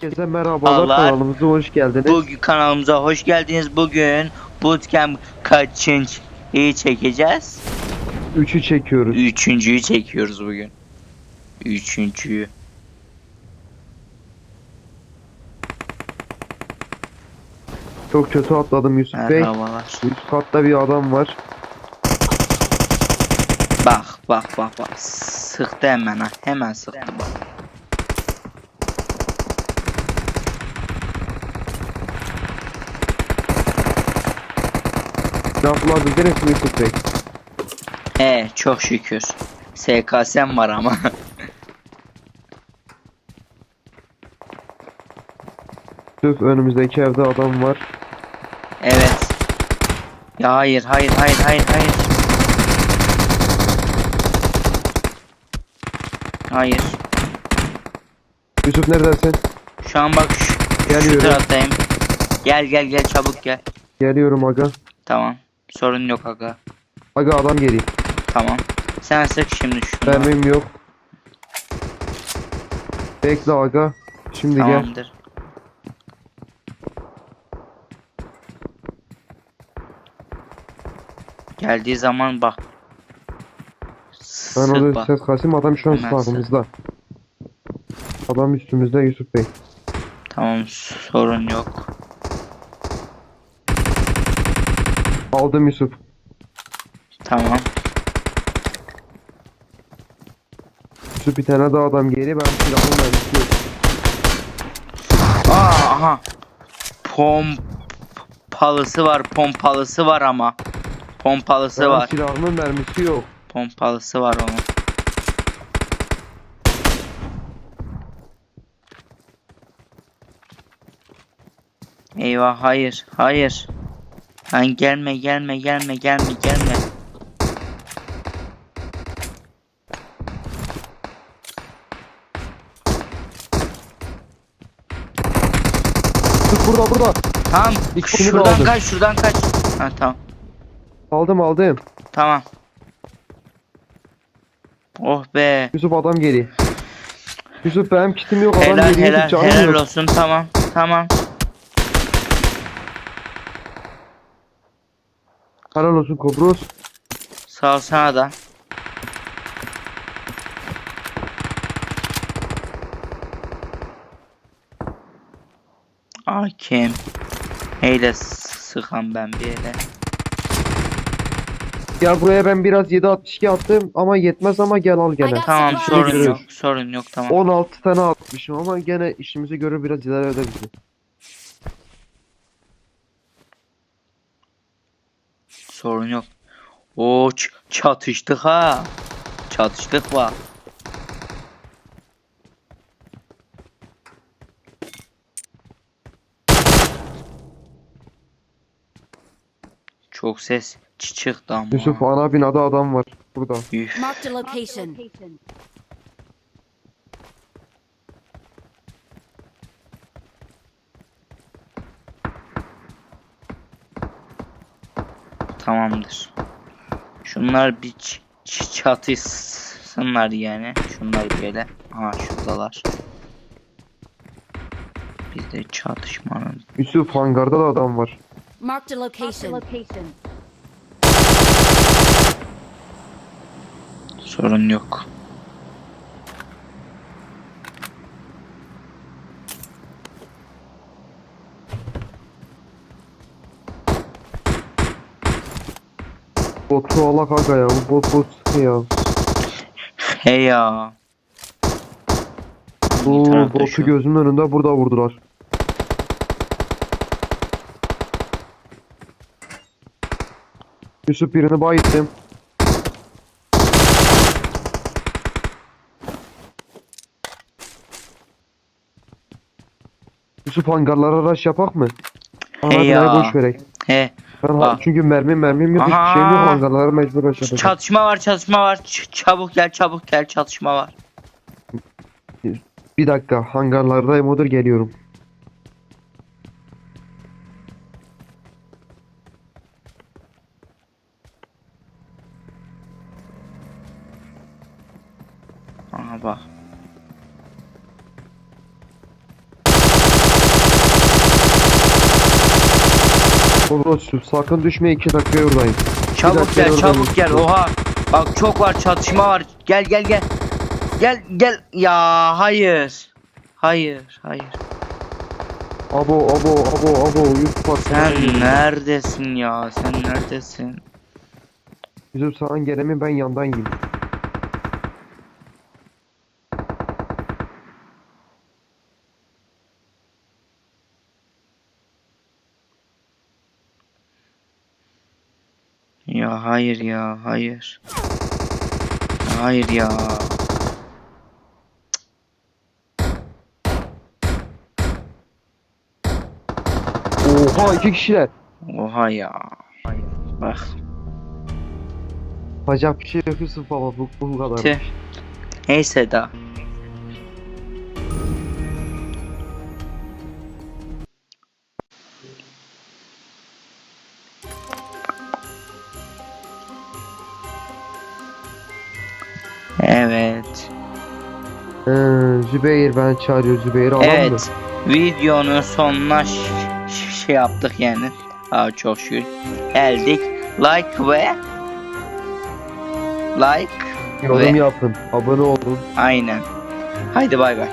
Herkese merhabalar Allah. kanalımıza hoş geldiniz. Bugün kanalımıza hoş geldiniz. Bugün bootcamp kaçıncı iyi çekeceğiz? Üçü çekiyoruz. Üçüncüyü çekiyoruz bugün. Üçüncüyü. Çok kötü atladım Yusuf Bey. Merhabalar. Üst katta bir adam var. Bak bak bak bak. Sıktı hemen ha. Hemen sıktı. Lafladınız mı Yusuf Bey? He çok şükür. SKS'm var ama. Yusuf önümüzdeki evde adam var. evet. Ya hayır hayır hayır hayır hayır. Hayır. Yusuf neredesin? Şu an bak şu, şu Geliyorum. taraftayım. Gel gel gel çabuk gel. Geliyorum aga. Tamam. Sorun yok aga. Aga adam geliyor. Tamam. Sen sık şimdi şunu. Mermim yok. Bekle aga. Şimdi gel. Tamamdır. Geldiği zaman bak. Ben Sık orada bak. ses kasayım adam şu an Hemen sağımızda. Adam üstümüzde Yusuf Bey. Tamam sorun yok. Aldım Yusuf. Tamam. Yusuf bir tane daha adam geliyor. Ben mermisi yok. Aa, aha. Pompalısı var, pompalısı var ama. Pompalısı Benim var. silahımın mermisi yok. Pompalısı var onun. Eyvah hayır hayır. Lan gelme gelme gelme gelme gelme. Burada burada. Tamam de şuradan aldım. kaç şuradan kaç. Ha tamam Aldım aldım. tamam. Oh be. Yusuf adam geliyor. Yusuf benim kitim yok adam Helal geliyor. helal helal yok. olsun tamam tamam. Helal olsun Kobros. Sağ ol sana da. Hakim. Heyle sıkan ben bir ele. Gel buraya ben biraz 7.62 attım ama yetmez ama gel al gene. Tamam sorun yok. Sorun yok tamam. 16 tane atmışım ama gene işimizi görür biraz eder bizi. Sorun yok. Oo ç- çatıştık ha. Çatıştık var. Çok ses çı- çıktı ama. Yusuf ana binada adam var burada. Üf. Location. Tamamdır. Şunlar bir çatışsınlar yani. Şunlar böyle. Ha şuradalar. Biz de çatışmanın Yusuf hangarda da adam var. Marked a location. sorun yok. Botu ala kanka ya bu bot bot sıkıyor ya. Hey ya. Bu tarafta botu şu? gözümün önünde burada vurdular. Yusuf birini bayittim. Yusuf hangarlara rush yapak mı? Ana Hey binayı ya. boş verek. He. Ben Bak. çünkü mermim mermim yok hiçbir Aha. şeyim yok hangarlara mecbur yapacağım. Çatışma var çatışma var. Ç- çabuk gel çabuk gel çatışma var. Bir dakika hangarlardayım odur geliyorum. Aha bak. Orospu sakın düşme 2 dakika oradayım. Çabuk gel, çabuk gel. Oha. Bak çok var, çatışma var. Gel gel gel. Gel gel. Ya hayır. Hayır, hayır. Abo abo abo abo bak. Sen neredesin ya? Sen neredesin? Yusuf sana gelemin ben yandan yiyeyim. Ya hayır ya, hayır. Hayır ya. Oha iki kişiler. Oha ya. Bak. Bacak bir şey Yusuf baba bu, bu kadar. Tüh. Neyse da. Evet. Zübeyir ben çağırıyor Zübeyir alan mı? Evet. Videonun sonuna şey yaptık yani. Aa, çok şükür. Geldik. Like ve like Yorum ve yapın. Abone olun. aynen. Haydi bay bay.